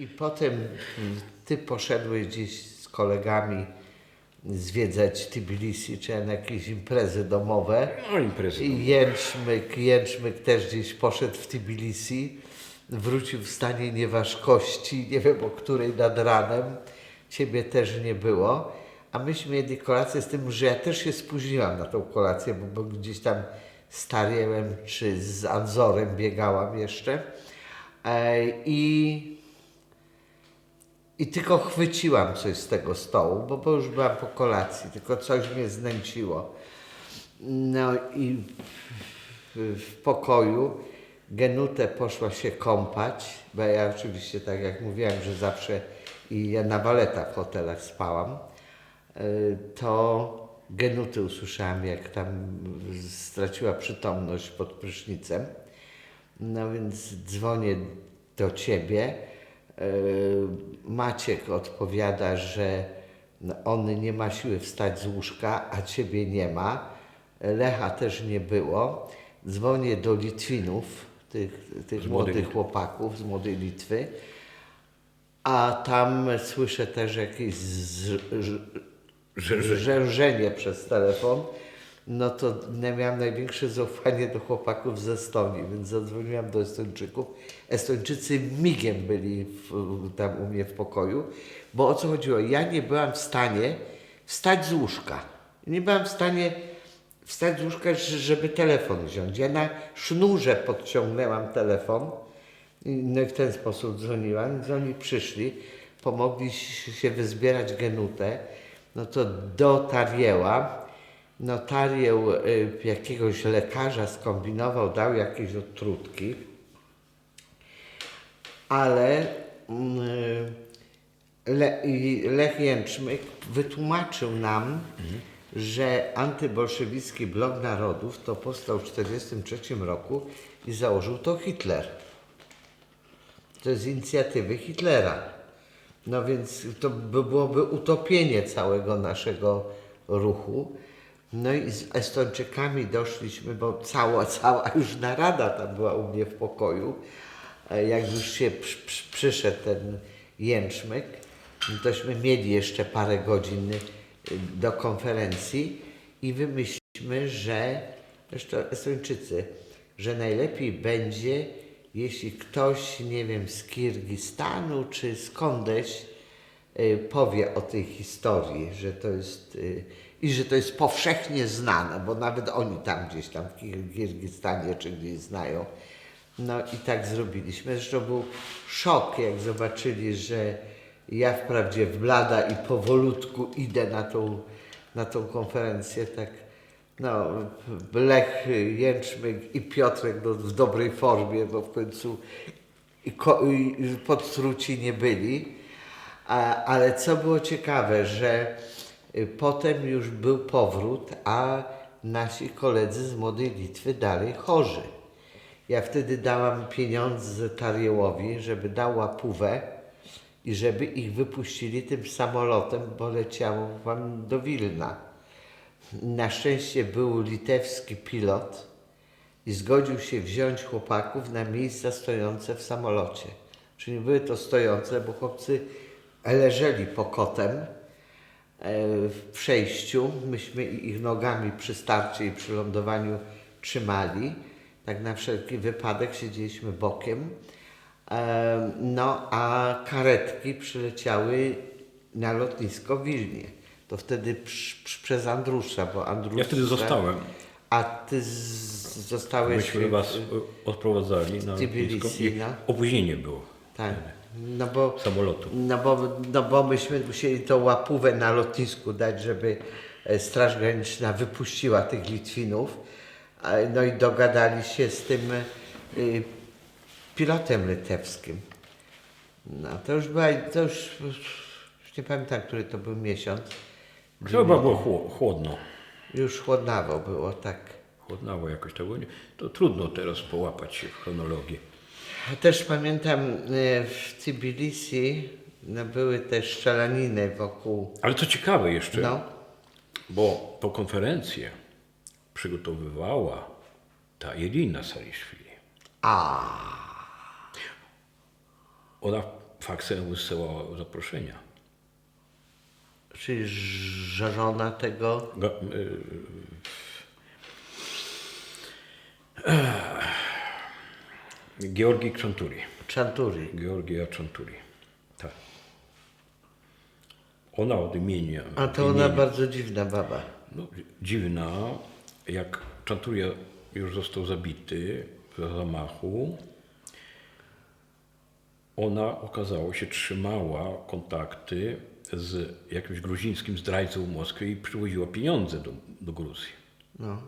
I potem mm, ty poszedłeś gdzieś z kolegami zwiedzać Tbilisi, czy na jakieś imprezy domowe. No imprezy. I Jęczmyk, Jęczmyk też gdzieś poszedł w Tbilisi, wrócił w stanie nieważkości, nie wiem o której nad ranem, ciebie też nie było. A myśmy mieli kolację z tym, że ja też się spóźniłam na tą kolację, bo, bo gdzieś tam z czy z Anzorem biegałam jeszcze. E, I i tylko chwyciłam coś z tego stołu, bo, bo już byłam po kolacji, tylko coś mnie znęciło. No i w, w pokoju Genutę poszła się kąpać, bo ja oczywiście, tak jak mówiłam, że zawsze i ja na baletach w hotelach spałam, y, to Genuty usłyszałam, jak tam straciła przytomność pod prysznicem. No więc dzwonię do ciebie. Yy, Maciek odpowiada, że on nie ma siły wstać z łóżka, a ciebie nie ma. Lecha też nie było. Dzwonię do Litwinów, tych, tych młodych chłopaków z młodej Litwy. A tam słyszę też jakieś rzężenie przez telefon, no to ja miałam największe zaufanie do chłopaków z Estonii, więc zadzwoniłam do Estończyków. Estończycy migiem byli w, tam u mnie w pokoju, bo o co chodziło? Ja nie byłam w stanie wstać z łóżka. Nie byłam w stanie wstać z łóżka, żeby telefon wziąć. Ja na sznurze podciągnęłam telefon no i w ten sposób dzwoniłam. Oni przyszli, pomogli się wyzbierać genutę. No to dotarjęła. No Tarieł y, jakiegoś lekarza skombinował, dał jakieś odtrutki, ale mm, Le, Lech Jęczmyk wytłumaczył nam, że antybolszewicki blok narodów to powstał w 1943 roku i założył to Hitler. To jest z inicjatywy Hitlera. No więc to by byłoby utopienie całego naszego ruchu. No i z Estończykami doszliśmy, bo cała, cała już narada tam była u mnie w pokoju. E, Jak już się przy, przy, przyszedł ten jęczmyk, no tośmy mieli jeszcze parę godzin y, do konferencji i wymyśliliśmy, że, zresztą Estończycy, że najlepiej będzie, jeśli ktoś, nie wiem, z Kirgistanu czy skądś powie o tej historii, że to jest y, i że to jest powszechnie znane, bo nawet oni tam gdzieś tam w Kir- Kirgistanie czy gdzieś znają. No i tak zrobiliśmy. Zresztą był szok, jak zobaczyli, że ja wprawdzie w blada i powolutku idę na tą, na tą konferencję, tak no, Lech, Jęczmyk i Piotrek no, w dobrej formie, bo w końcu i, i nie byli. A, ale co było ciekawe, że y, potem już był powrót, a nasi koledzy z Młodej Litwy dalej chorzy. Ja wtedy dałam pieniądze Tariełowi, żeby dał łapówę i żeby ich wypuścili tym samolotem, bo leciało wam do Wilna. Na szczęście był litewski pilot i zgodził się wziąć chłopaków na miejsca stojące w samolocie. Czyli były to stojące, bo chłopcy leżeli pokotem e, w przejściu. Myśmy ich nogami przy starcie i przy lądowaniu trzymali. Tak na wszelki wypadek siedzieliśmy bokiem. E, No a karetki przyleciały na lotnisko w Wilnie. To wtedy przy, przy, przez Andrusza, bo Andrusza... Ja wtedy zostałem. A ty zostałeś... Myśmy was odprowadzali na lotnisko i opóźnienie było Tak. No bo, samolotu. no, bo, no bo myśmy musieli tą łapówę na lotnisku dać, żeby e, Straż Graniczna wypuściła tych Litwinów. No i dogadali się z tym y, pilotem litewskim. No to już była, to już, już nie pamiętam, który to był miesiąc. Chyba było chło- chłodno. Już chłodnawo było, tak. Chłodnawo jakoś to było. To trudno teraz połapać się w chronologię. A Też pamiętam e, w Tbilisi no, były te strzelaniny wokół. Ale co ciekawe jeszcze, No, bo to konferencję przygotowywała ta Irina Sariszwili. a Ona faksem wysyłała zaproszenia. Czyli żona tego Ga, y, Ech. Georgii Czanturi. Czanturi. Georgia Czanturi. Tak. Ona od imienia. A to ona imienia, bardzo dziwna baba. no, dziwna, jak Czanturia już został zabity w zamachu, ona okazało się trzymała kontakty z jakimś gruzińskim zdrajcą w Moskwie i przywoziła pieniądze do, do Gruzji No.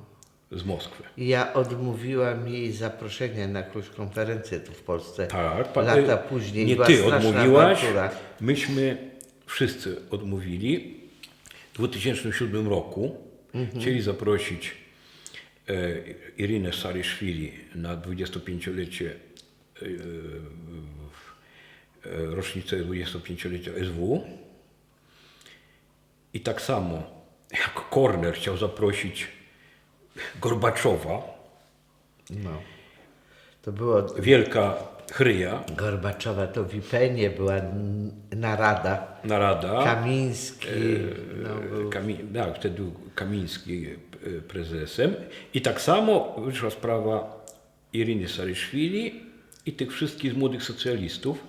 Z Moskwy. Ja odmówiłam jej zaproszenia na jakąś konferencję tu w Polsce. Tak, pa- lata y, później. Nie Była ty odmówiłaś, awantura. myśmy wszyscy odmówili. W 2007 roku chcieli zaprosić e, Irinę Sariszwili na 25-lecie e, e, rocznicę 25-lecia SW. I tak samo jak Korner chciał zaprosić Gorbaczowa, No. To było wielka chryja, Gorbaczowa, to w Ipenie była narada. narada. Kamiński. No, był. Kami, tak, wtedy był Kamiński e, prezesem. I tak samo wyszła sprawa Iriny Sariszwili i tych wszystkich młodych socjalistów.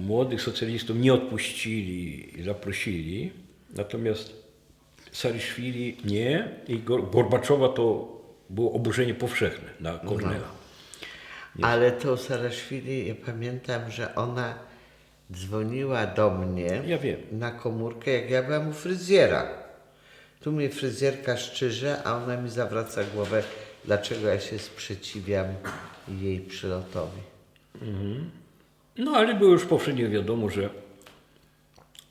Młodych socjalistów nie odpuścili i zaprosili, natomiast Sariszwili nie i Gor- Gorbaczowa to było oburzenie powszechne na Kornela. Ale to Saraszwili, ja pamiętam, że ona dzwoniła do mnie Ja na komórkę, jak ja byłam u fryzjera. Tu mnie fryzjerka szczyże, a ona mi zawraca głowę, dlaczego ja się sprzeciwiam jej przylotowi. No ale było już powszechnie wiadomo, że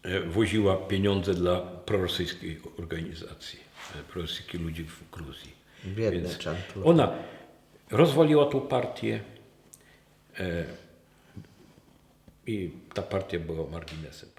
e, woziła pieniądze dla prorosyjskiej organizacji, e, prorosyjskich ludzi w Gruzji. Biedne Czantura. Ona rozwaliła tą partię e, i ta partia była marginesem.